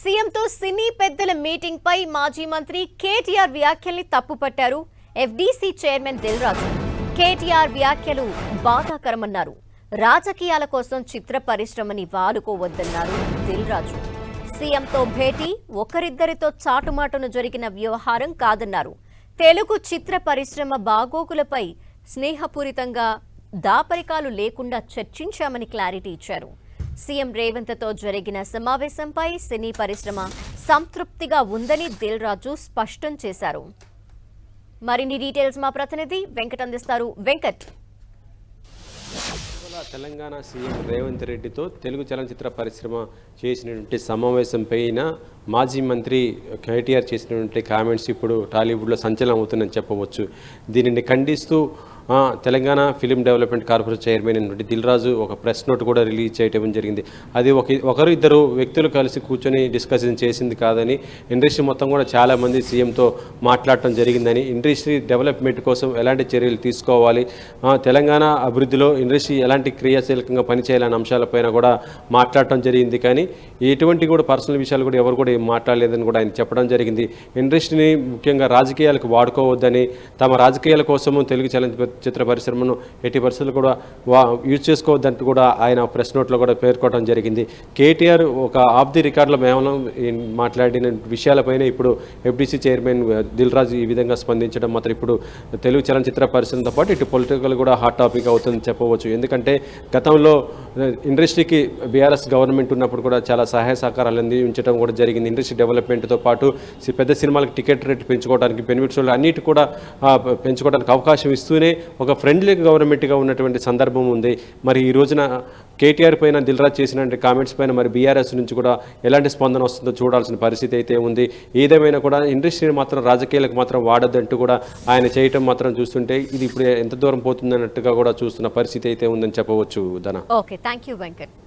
సీఎంతో సినీ పెద్దల మీటింగ్ పై మాజీ మంత్రి కేటీఆర్ వ్యాఖ్యల్ని తప్పుపట్టారు ఎఫ్డీసీ చైర్మన్ దిల్రాజు. కేటీఆర్ వ్యాఖ్యలు బాధాకరమన్నారు. రాజకీయాల కోసం చిత్ర పరిశ్రమని వాడుకోవద్దన్నారు దిల్రాజు. సీఎంతో భేటీ ఒకరిద్దరితో చాటుమాటును జరిగిన వ్యవహారం కాదన్నారు. తెలుగు చిత్ర పరిశ్రమ బాగోగులపై స్నేహపూరితంగా దాపరికాలు లేకుండా చర్చించామని క్లారిటీ ఇచ్చారు. సీఎం రేవంత్తో జరిగిన సమావేశంపై సినీ పరిశ్రమ సంతృప్తిగా ఉందని దిల్ రాజు స్పష్టం చేశారు. మరిన్ని డీటెయిల్స్ మా ప్రతినిధి వెంకట్. అందిస్తారు వెంకట్ తెలంగాణ సీఎం రేవంత్ రెడ్డితో తెలుగు చలనచిత్ర పరిశ్రమ చేసినటువంటి సమావేశం పైన మాజీ మంత్రి కేటీఆర్ చేసినటువంటి కామెంట్స్ ఇప్పుడు టాలీవుడ్లో సంచలనం అవుతుందని చెప్పవచ్చు. దీనిని ఖండిస్తూ Telangana film development corporation chairman అయినటువంటి దిల్రాజు ఒక ప్రెస్ నోట్ కూడా రిలీజ్ చేయడం జరిగింది. అది ఒక ఒకరు ఇద్దరు వ్యక్తులు కలిసి కూర్చొని డిస్కషన్ చేసింది కాదని ఇండస్ట్రీ మొత్తం కూడా చాలామంది సీఎంతో మాట్లాడటం జరిగిందని ఇండస్ట్రీ డెవలప్మెంట్ కోసం ఎలాంటి చర్యలు తీసుకోవాలి? తెలంగాణ అభివృద్ధిలో ఇండస్ట్రీ ఎలాంటి క్రియాశీలకంగా పనిచేయాలనే అంశాలపైన కూడా మాట్లాడటం జరిగింది కానీ ఎటువంటి కూడా పర్సనల్ విషయాలు కూడా ఎవరు కూడా మాట్లాడలేదని కూడా ఆయన చెప్పడం జరిగింది. ఇండస్ట్రీని ముఖ్యంగా రాజకీయాలకు వాడుకోవద్దని తమ రాజకీయాల కోసము తెలుగు చలనచిత్ర చిత్ర పరిశ్రమను ఎట్టి పరిస్థితులు కూడా వా యూజ్ చేసుకోవద్దంటూ కూడా ఆయన ప్రెస్ నోట్లో కూడా పేర్కోవడం జరిగింది. కేటీఆర్ ఒక ఆఫ్ ది రికార్డుల మేమనం మాట్లాడిన విషయాలపైన ఇప్పుడు ఎఫ్డీసీ చైర్మన్ దిల్ రాజు ఈ విధంగా స్పందించడం మాత్రం ఇప్పుడు తెలుగు చలనచిత్ర పరిశ్రమతో పాటు ఇటు పొలిటికల్ కూడా హాట్ టాపిక్ అవుతుందని చెప్పవచ్చు. ఎందుకంటే గతంలో ఇండస్ట్రీకి బీఆర్ఎస్ గవర్నమెంట్ ఉన్నప్పుడు కూడా చాలా సహాయ సహకారాలు అందించడం కూడా జరిగింది. ఇండస్ట్రీ డెవలప్మెంట్తో పాటు సి- పెద్ద సినిమాలకు టికెట్ రేట్ పెంచుకోవడానికి బెనిఫిట్స్ అన్నిటి కూడా పెంచుకోవడానికి అవకాశం ఇస్తూనే ఒక ఫ్రెండ్లీ గవర్నమెంట్గా ఉన్నటువంటి సందర్భం ఉంది. మరి ఈ రోజున కేటీఆర్ పైన దిల్రాజ్ చేసిన కామెంట్స్ పైన మరి బీఆర్ఎస్ నుంచి కూడా ఎలాంటి స్పందన వస్తుందో చూడాల్సిన పరిస్థితి అయితే ఉంది. ఏదేమైనా కూడా ఇండస్ట్రీని మాత్రం రాజకీయాలకు మాత్రం వాడద్దంటూ కూడా ఆయన చేయటం మాత్రం చూస్తుంటే ఇది ఇప్పుడు ఎంత దూరం పోతుందన్నట్టుగా కూడా చూస్తున్న పరిస్థితి అయితే ఉందని చెప్పవచ్చు ధన. Okay Thank you, Venkat.